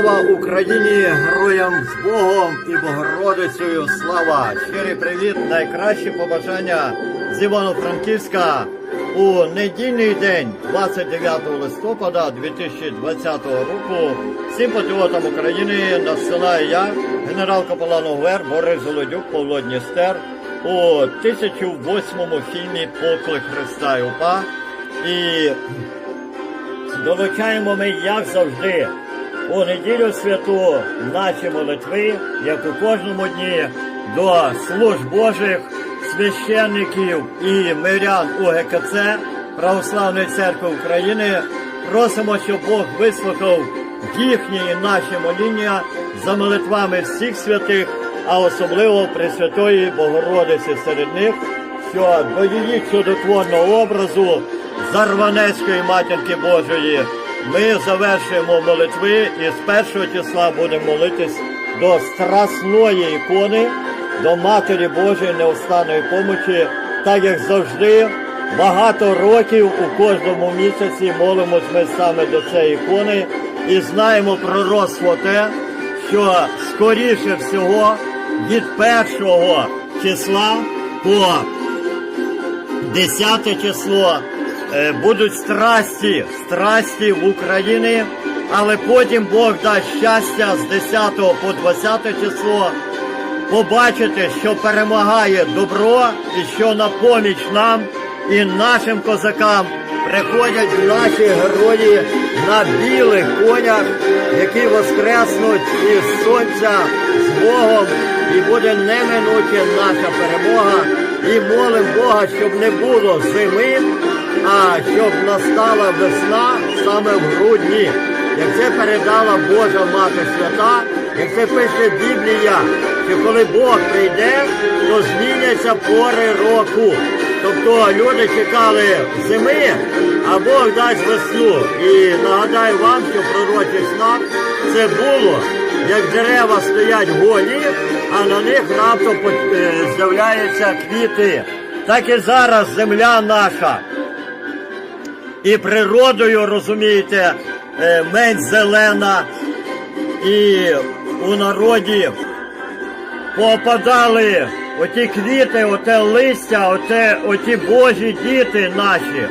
Слава Україні, героям з Богом і Богородицею. Слава! Щирий привіт, найкращі побажання з Івано-Франківська у недільний день, 29 листопада 2020 року. Всім патріотам України надсилаю я, генерал Капелан ОГВР Борис Золодюк, Павло Дністер у 1008 фільмі Поклик Христа і УПА. І Долучаємо ми, як завжди, у неділю святу наші молитви, як у кожному дні, до служб Божих, священників і мирян УГКЦ Православної церкви України. Просимо, щоб Бог вислухав їхні і наші моління за молитвами всіх святих, а особливо Пресвятої Богородиці серед них, що до її чудотворного образу Зарванецької матінки Божої. Ми завершуємо молитви і з першого числа будемо молитись до страсної ікони, до Матері Божої неостанної помочі, так як завжди. Багато років у кожному місяці молимось ми саме до цієї ікони і знаємо пророцтво те, що скоріше всього від першого числа по 10 число будуть страсті, страсті в Україні, але потім Бог дасть щастя з 10 по 20 число побачити, що перемагає добро і що на поміч нам і нашим козакам приходять наші герої на білих конях, які воскреснуть із сонця з Богом, і буде неминуче наша перемога. І молим Бога, щоб не було зими, а щоб настала весна саме в грудні. Як це передала Божа Мати Свята, як це пише Біблія, що коли Бог прийде, то зміняться пори року. Тобто люди чекали зими, а Бог дасть весну. І нагадаю вам, що пророчий знак це було, як дерева стоять голі, а на них раптом е, з'являються квіти. Так і зараз земля наша. І природою, розумієте, е, менш зелена, і у народі попадали оті квіти, оте листя, оте, оті Божі діти наші,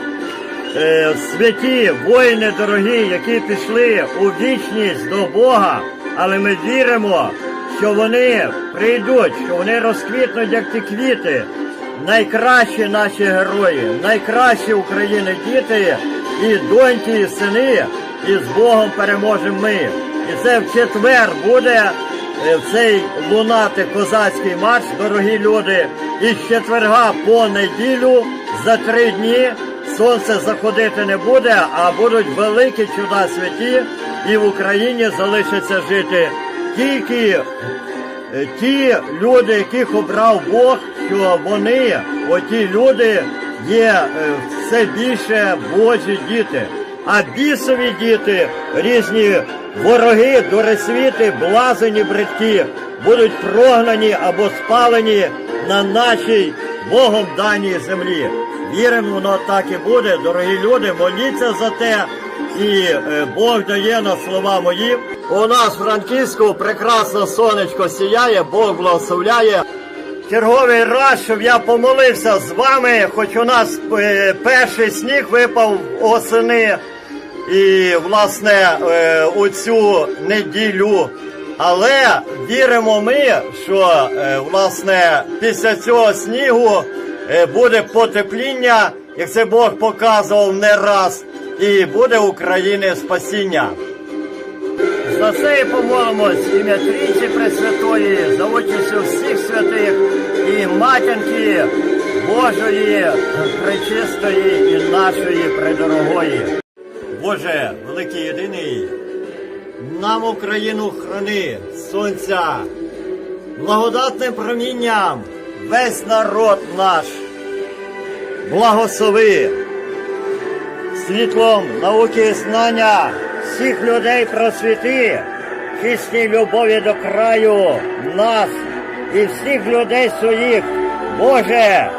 е, святі воїни дорогі, які пішли у вічність до Бога, але ми віримо, що вони прийдуть, що вони розквітнуть, як ті квіти. Найкращі наші герої, найкращі України діти і доньки, і сини, і з Богом переможемо ми. І це в четвер буде е, цей лунати козацький марш, дорогі люди. І з четверга по неділю за три дні сонце заходити не буде, а будуть великі чуда святі, і в Україні залишиться жити тільки Е, ті люди, яких обрав Бог, що вони, оті люди, є е, все більше Божі діти. А бісові діти, різні вороги, доресвіти, блазені бридкі, будуть прогнані або спалені на нашій Богом даній землі. Віримо, воно так і буде, дорогі люди, моліться за те. І е, Бог дає на слова мої. У нас в Франківську прекрасно сонечко сіяє, Бог благословляє. Черговий раз, щоб я помолився з вами, хоч у нас е, перший сніг випав осени і, власне, е, у цю неділю. Але віримо ми, що е, власне після цього снігу буде потепління, як це Бог показував не раз, і буде України спасіння. За це і помолимось ім'я Трійці Пресвятої, за участю всіх святих і матінки Божої, пречистої і нашої придорогої. Боже, великий єдиний, нам Україну храни сонця, благодатним промінням весь народ наш, благослови світлом науки і знання всіх людей просвіти, чистій любові до краю нас і всіх людей своїх, Боже,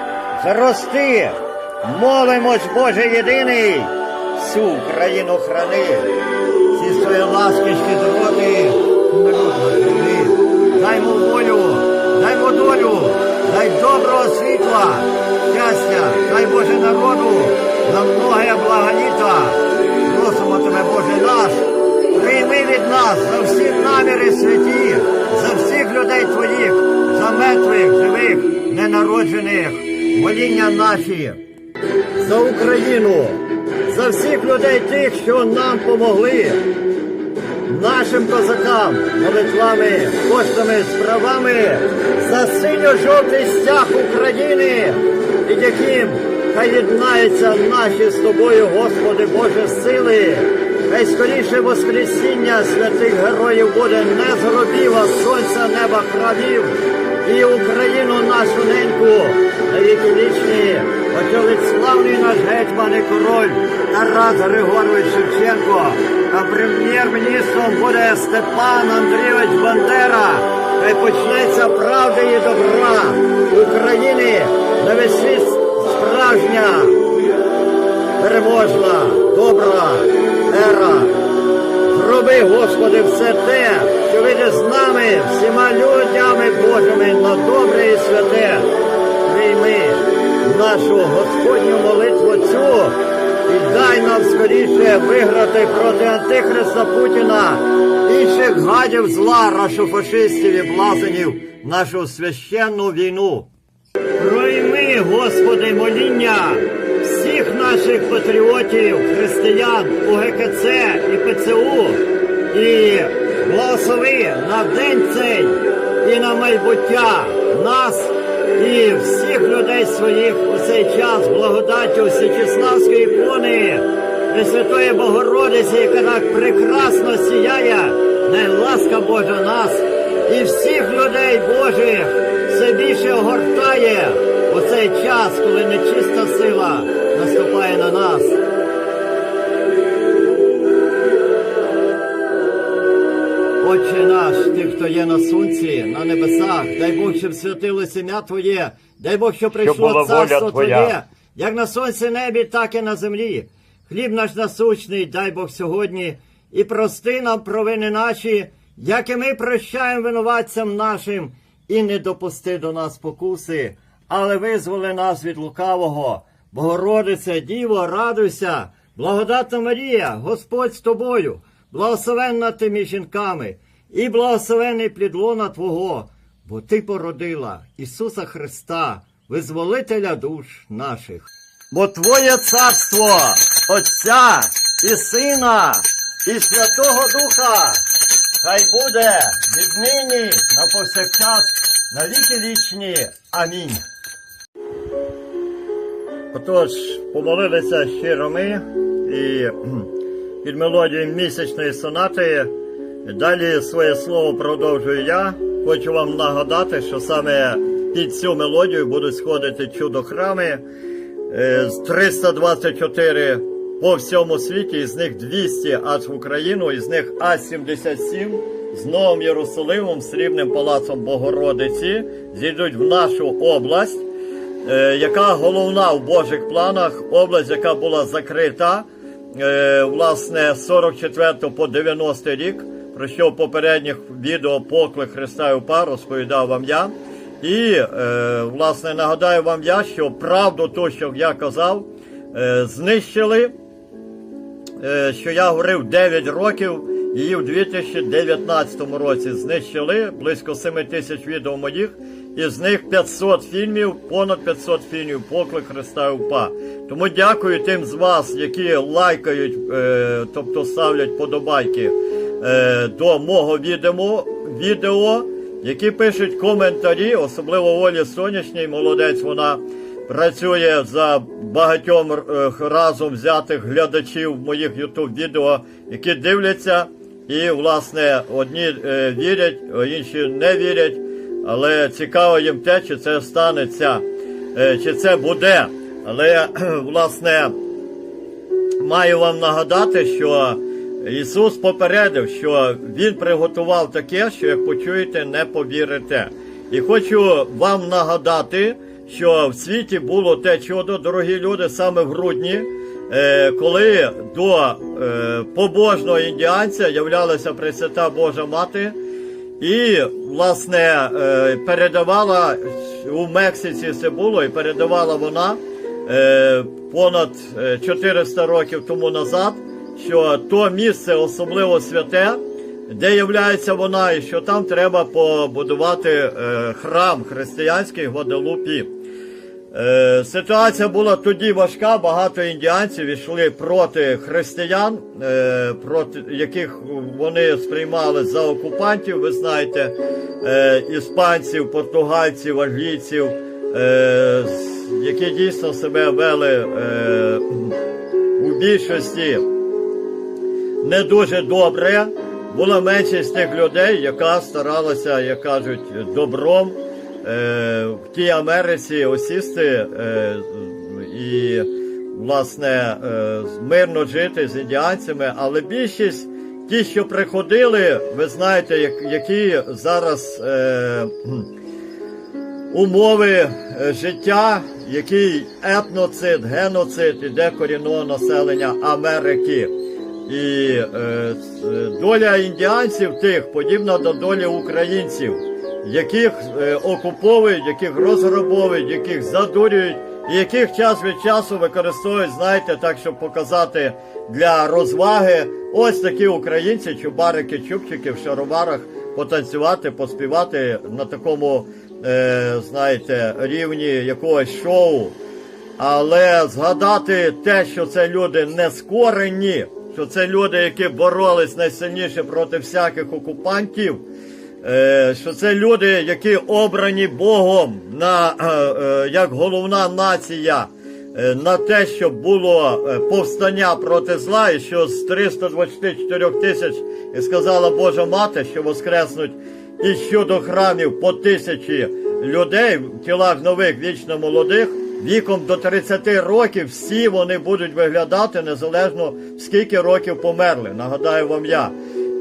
зрости, молимось, Боже єдиний, всю Україну храни, всі своєї ласки, щедроти. Даймо волю, даймо долю, дай доброго світла, щастя, дай Боже народу, на многое благоліта. Тебе, Боже наш, прийми від нас за всі наміри святі, за всіх людей твоїх, за мертвих, живих, ненароджених, моління наші за Україну, за всіх людей тих, що нам помогли, нашим козакам, молитвами, коштами, справами, за синьо-жовтий стяг України, під яким хай єднаються наші з тобою, Господи Боже, сили. Хай скоріше Воскресіння святих героїв буде не з гробів, а сонця неба кравів, і Україну нашу неньку на віки вічні, очолить славний наш гетьман і король Тарас Григорович Шевченко, а прем'єр-міністром буде Степан Андрійович Бандера. Хай почнеться правди і добра України на весь світ справжня, переможна, добра ера. Зроби, Господи, все те, що вийде з нами, всіма людями Божими на добре і святе. Прийми нашу Господню молитву цю і дай нам скоріше виграти проти Антихриста Путіна, інших гадів зла, рашофашистів і блазенів нашу священну війну. Господи, моління всіх наших патріотів, християн, УГКЦ і ПЦУ, і благослови на день цей і на майбуття нас і всіх людей своїх у цей час благодаттю Всечеславської ікони, Пресвятої Богородиці, яка так прекрасно сіяє, най ласка Божа нас і всіх людей Божих все більше огортає у цей час, коли нечиста сила наступає на нас. Отче наш, ти, хто є на сонці, на небесах, дай Бог, щоб святилося ім'я Твоє, дай Бог, щоб прийшло воля царство Твоя. Твоє, як на сонці небі, так і на землі. Хліб наш насущний, дай Бог сьогодні, і прости нам провини наші, як і ми прощаємо винуватцям нашим, і не допусти до нас покуси, але визволи нас від лукавого. Богородице, Діво, радуйся, благодатна Марія, Господь з тобою, благословенна ти між жінками, і благословений плід лона Твого, бо Ти породила Ісуса Христа, визволителя душ наших. Бо Твоє царство, Отця і Сина, і Святого Духа, хай буде віднині на повсякчас, на віки вічні. Амінь. Отож, помолилися щиро ми і під мелодією місячної сонати. Далі своє слово продовжую я. Хочу вам нагадати, що саме під цю мелодію будуть сходити чудо-храми. Е, з 324 по всьому світі, із них 200 аж в Україну, із них А-77 з Новим Єрусалимом, Срібним палацом Богородиці зійдуть в нашу область, яка головна в Божих планах, область, яка була закрита е, власне з 44 по 90 рік, про що в попередніх відео поклик Христа і УПА розповідав вам я. І, е, власне, нагадаю вам я, що правду, то, що я казав, е, знищили, е, що я говорив 9 років, її в 2019 році знищили близько 7 тисяч відео моїх, із них 500 фільмів, понад 500 фільмів поклик Христа УПА. Тому дякую тим з вас, які лайкають, е, тобто ставлять подобайки е, до мого відео, відео, які пишуть коментарі, особливо Олі Сонячній, молодець, вона працює за багатьом е, разом взятих глядачів моїх ютуб відео, які дивляться. І, власне, одні вірять, інші не вірять. Але цікаво їм те, чи це станеться, е, чи це буде. Але, власне, маю вам нагадати, що Ісус попередив, що Він приготував таке, що як почуєте, не повірите. І хочу вам нагадати, що в світі було те чудо, дорогі люди, саме в грудні е, коли до е, побожного індіанця являлася Пресвята Божа Мати і, власне, е, передавала у Мексиці це було, і передавала вона е, понад е, 400 років тому назад, що то місце особливо святе, де являється вона, і що там треба побудувати е, храм християнський в Гваделупі. Е, Ситуація була тоді важка. Багато індіанців йшли проти християн, е, проти яких вони сприймали за окупантів. Ви знаєте, е, іспанців, португальців, англійців, які дійсно себе вели у більшості не дуже добре. Була меншість тих людей, яка старалася, як кажуть, добром в тій Америці осісти е, і, власне, е, мирно жити з індіанцями, але більшість ті, що приходили, ви знаєте, які зараз е, умови е, життя, який етноцид, геноцид іде корінного населення Америки. І е, доля індіанців тих подібна до долі українців, яких е, окуповують, яких розграбовують, яких задурюють, і яких час від часу використовують, знаєте, так, щоб показати для розваги. Ось такі українці, чубарики, чубчики в шароварах, потанцювати, поспівати на такому, е, знаєте, рівні якогось шоу. Але згадати те, що це люди не скорені, що це люди, які боролись найсильніше проти всяких окупантів, що це люди, які обрані Богом на, е, е, як головна нація е, на те, щоб було е, повстання проти зла, і що з 324 тисяч, сказала Божа Мати, що воскреснуть і щодо храмів по тисячі людей в тілах нових вічно молодих, віком до 30 років всі вони будуть виглядати незалежно скільки років померли. Нагадаю вам я.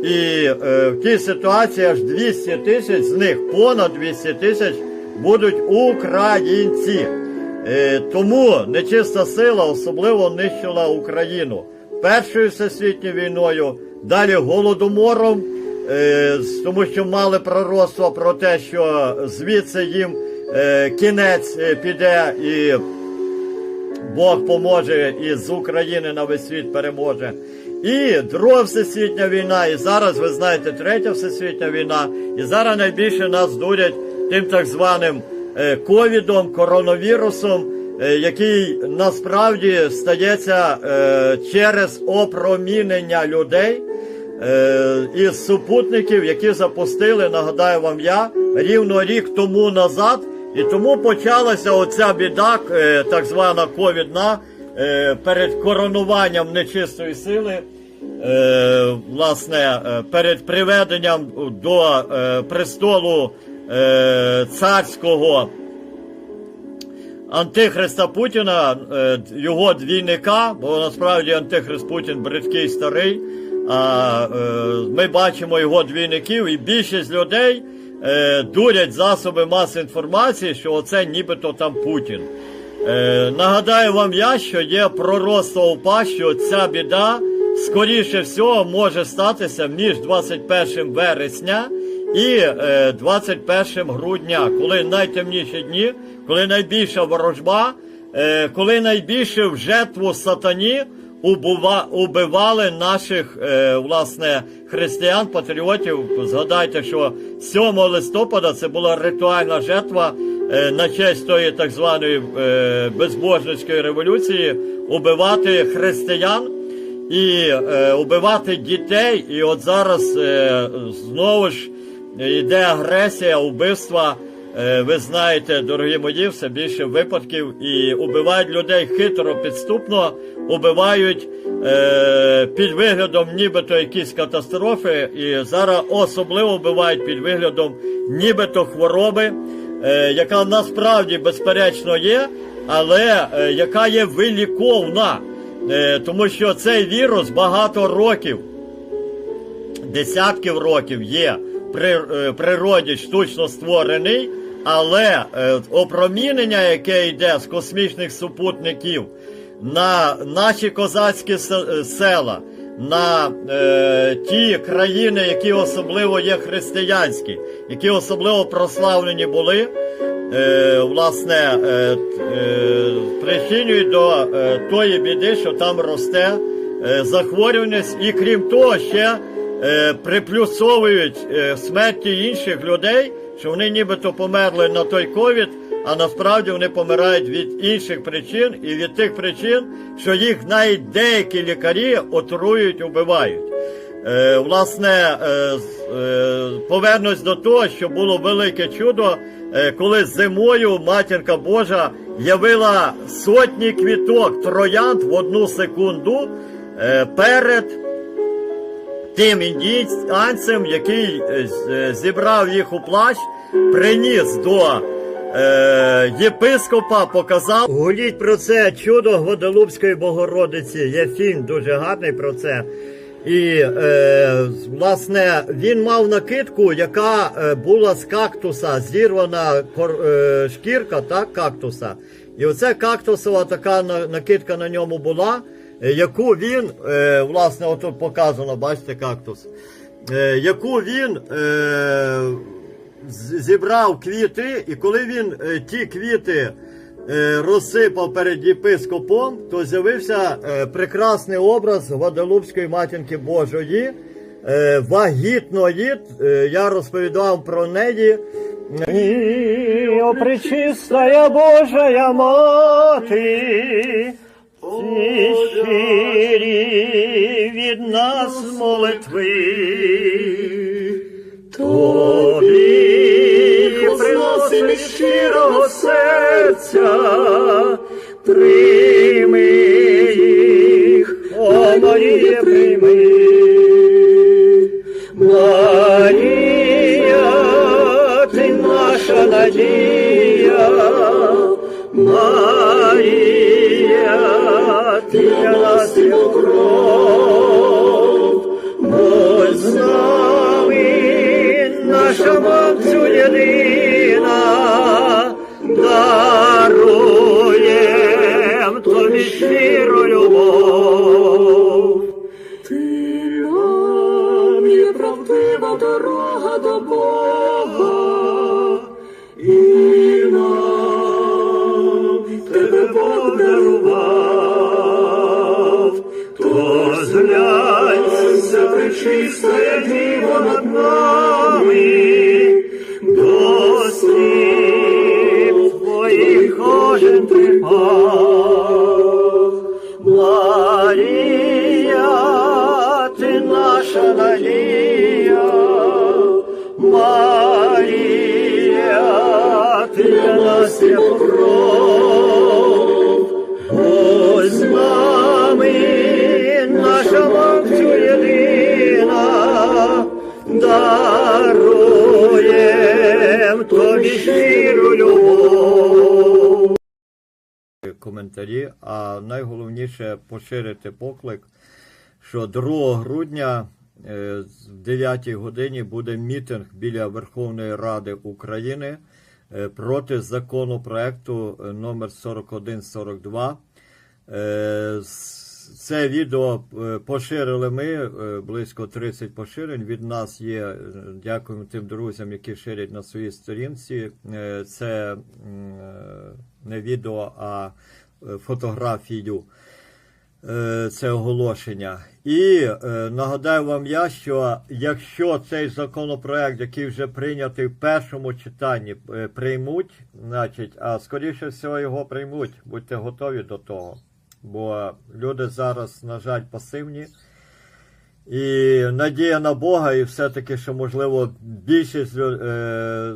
І е, в тій ситуації аж 200 тисяч, з них понад 200 тисяч будуть українці. Е, тому нечиста сила особливо нищила Україну Першою всесвітньою війною, далі голодомором, е, тому що мали пророцтво про те, що звідси їм е, кінець е, піде і Бог поможе і з України на весь світ переможе. І Друга всесвітня війна, і зараз, ви знаєте, третя всесвітня війна, і зараз найбільше нас дурять тим так званим е, ковідом, коронавірусом, е, який насправді стається е, через опромінення людей із супутників, які запустили, нагадаю вам я, рівно рік тому назад. І тому почалася оця біда, так звана ковідна, перед коронуванням нечистої сили, е, власне, е, перед приведенням до е, престолу е, царського Антихриста Путіна, е, його двійника, бо насправді Антихрист Путін бридкий старий. А е, ми бачимо його двійників, і більшість людей е, дурять засоби маси інформації, що оце нібито там Путін. Е, нагадаю вам я, що є пророцтво УПА, що ця біда скоріше всього може статися між 21 вересня і е, 21 грудня, коли найтемніші дні, коли найбільша ворожба, е, коли найбільше в жертву сатані убува, убивали наших е, власне християн, патріотів. Згадайте, що 7 листопада це була ритуальна жертва на честь тої так званої е, безбожницької революції убивати християн і е, убивати дітей. І от зараз е, знову ж йде агресія, убивства. Е, ви знаєте, дорогі мої, все більше випадків і убивають людей хитро, підступно, убивають е, під виглядом нібито якісь катастрофи, і зараз особливо вбивають під виглядом нібито хвороби, е, яка насправді безперечно є, але е, яка є виліковна. Е, тому що цей вірус багато років, десятків років є при е, природі штучно створений, але е, опромінення, яке йде з космічних супутників, на наші козацькі е, села, на е, ті країни, які особливо є християнські, які особливо прославлені були, е, власне, е, е, причинюють до е, тої біди, що там росте е, захворюваність, і крім того, ще е, приплюсовують е, смерті інших людей, що вони нібито померли на той ковід, а насправді вони помирають від інших причин і від тих причин, що їх навіть деякі лікарі отрують, убивають. Е, власне, е, е, повернусь до того, що було велике чудо, е, коли зимою матінка Божа явила сотні квіток троянд в одну секунду е, перед тим індійцем, який е, е, зібрав їх у плащ, приніс до е, єпископа, показав. Гуліть про це чудо Гваделупської Богородиці. Є фільм дуже гарний про це. І е, власне він мав накидку, яка е, була з кактуса, зірвана кор, е, шкірка так, кактуса. І оце кактусова така накидка на ньому була, е, яку він, е, власне, отут показано, бачите, кактус, е, яку він е, зібрав квіти, і коли він е, ті квіти е, розсипав перед єпископом, то з'явився е, прекрасний образ Гваделупської матінки Божої, вагітної. Я розповідав про неї. О, пречистая Божая мати, щирі від нас молитви. Тобі приносимо із щирого серця, прийми їх, о Марія, прийми. Марія, ти наша надія, Amen. Коментарі, а найголовніше поширити поклик, що 2 грудня е, в 9 годині буде мітинг біля Верховної Ради України е, проти законопроекту е, номер 4142. Е, Це відео поширили ми, близько 30 поширень. Від нас є. Дякуємо тим друзям, які ширять на своїй сторінці. Це не відео, а фотографію. Е, Це оголошення. І е, нагадаю вам я, що якщо цей законопроект, який вже прийнятий в першому читанні, е, приймуть, значить, а скоріше всього його приймуть, будьте готові до того. Бо люди зараз, на жаль, пасивні. І надія на Бога, і все-таки, що можливо більшість е,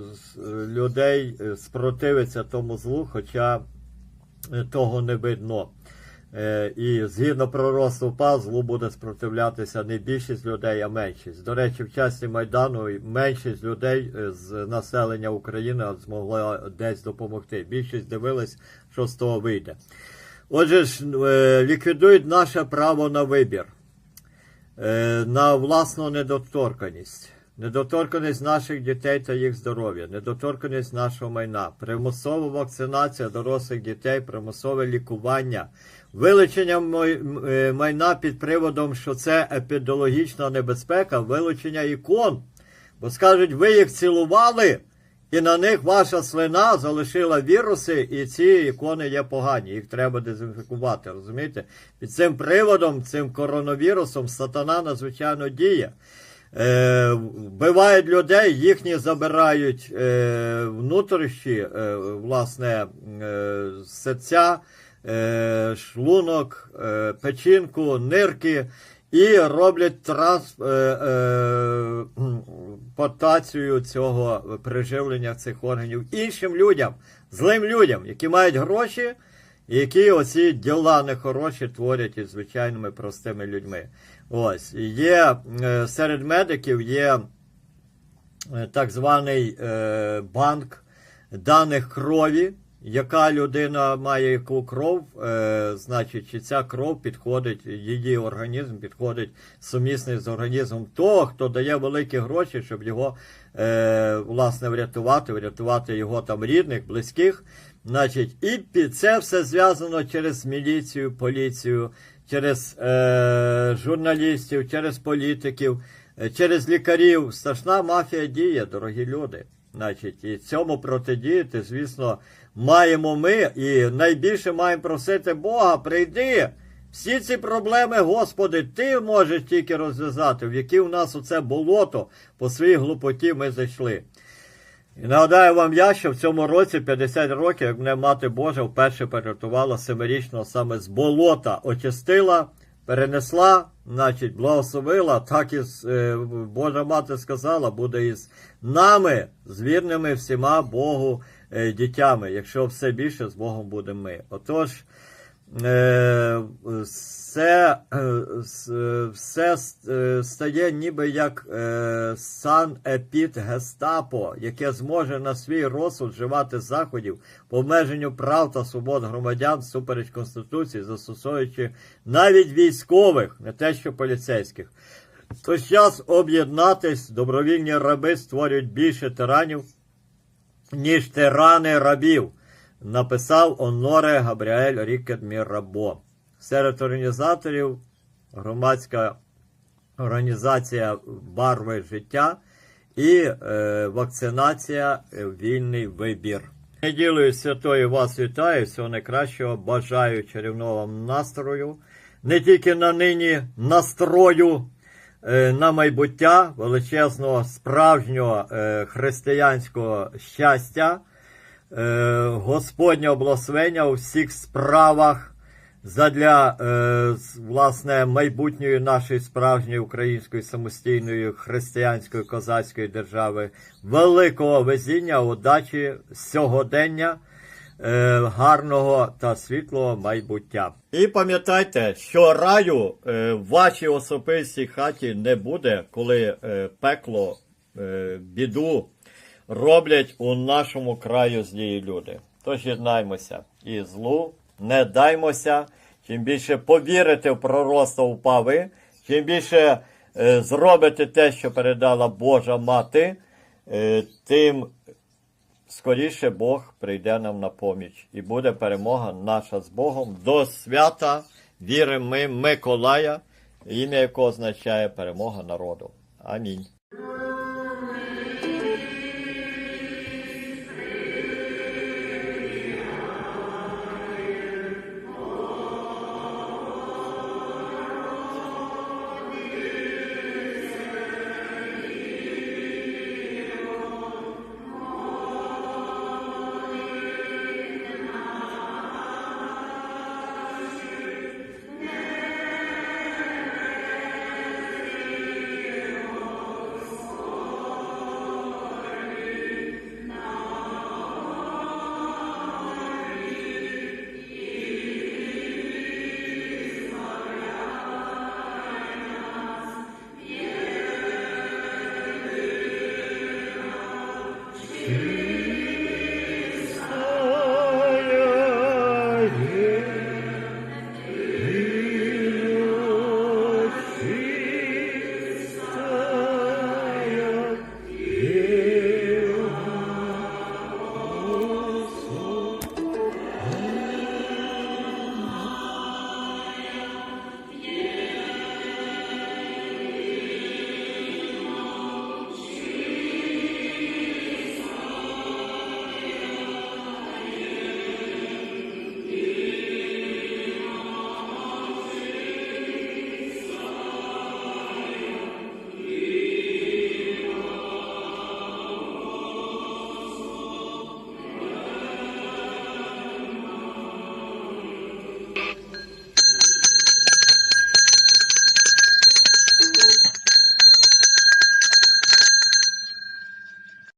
людей е, спротивиться тому злу, хоча е, того не видно. Е, І згідно пророцтву ПА, злу буде спротивлятися не більшість людей, а меншість. До речі, в часі Майдану меншість людей е, з населення України змогла десь допомогти. Більшість дивилась, що з того вийде. Отже е, ліквідують наше право на вибір, на власну недоторканість, недоторканість наших дітей та їх здоров'я, недоторканість нашого майна, примусова вакцинація дорослих дітей, примусове лікування, вилучення е, майна під приводом, що це епідеміологічна небезпека, вилучення ікон. Бо скажуть, ви їх цілували, і на них ваша слина залишила віруси, і ці ікони є погані. Їх треба дезінфікувати. Розумієте? Під цим приводом, цим коронавірусом, сатана надзвичайно діє. Е, вбивають людей, їхні забирають е, внутрішні, е, власне, е, серця, е, шлунок, е, печінку, нирки і роблять транспортацію цього приживлення цих органів іншим людям, злим людям, які мають гроші, які оці діла нехороші творять із звичайними простими людьми. Ось є е, серед медиків є е, так званий е, банк даних крові. Яка людина має яку кров, значить, чи ця кров підходить, її організм підходить сумісний з організмом того, хто дає великі гроші, щоб його власне врятувати, врятувати його там рідних, близьких. Значить, і це все зв'язано через міліцію, поліцію, через е, журналістів, через політиків, е, через лікарів. Страшна мафія діє, дорогі люди. Значить, і цьому протидіяти, звісно, маємо ми, і найбільше маємо просити Бога, прийди. Всі ці проблеми, Господи, Ти можеш тільки розв'язати, в які у нас оце болото по своїй глупоті ми зайшли. І нагадаю вам я, що в цьому році 50 років, як мене мати Божа вперше порятувала семирічного саме з болота, очистила, перенесла, значить, благословила, так і е, Божа мати сказала, буде із нами, з вірними всіма Богу е, дітями, якщо все більше з Богом будемо ми. Отож, все, е, все е, стає ніби як е, сан епід гестапо, яке зможе на свій розсуд вживати заходів по обмеженню прав та свобод громадян супереч Конституції, застосовуючи навіть військових, не те що поліцейських. Тож час об'єднатись, добровільні раби створюють більше тиранів, ніж тирани рабів, написав Оноре Габріель Рікет Мірабо. Серед організаторів громадська організація Барви життя і е, вакцинація Вільний вибір. Неділею святої вас вітаю, всього найкращого, бажаю чарівного вам настрою, не тільки на нині настрою е, на майбуття, величезного справжнього е, християнського щастя, е, Господнього благословення у всіх справах задля е, власне майбутньої нашої справжньої української самостійної християнської козацької держави, великого везіння, удачі, сьогодення, е, гарного та світлого майбуття. І пам'ятайте, що раю в вашій особистій хаті не буде, коли пекло, біду роблять у нашому краю злі люди. Тож єднаймося і злу не даймося. Чим більше повірите в пророцтво упави, чим більше е, зробите те, що передала Божа мати, е, тим скоріше Бог прийде нам на поміч. І буде перемога наша з Богом до свята віримо ми Миколая, ім'я якого означає перемога народу. Амінь.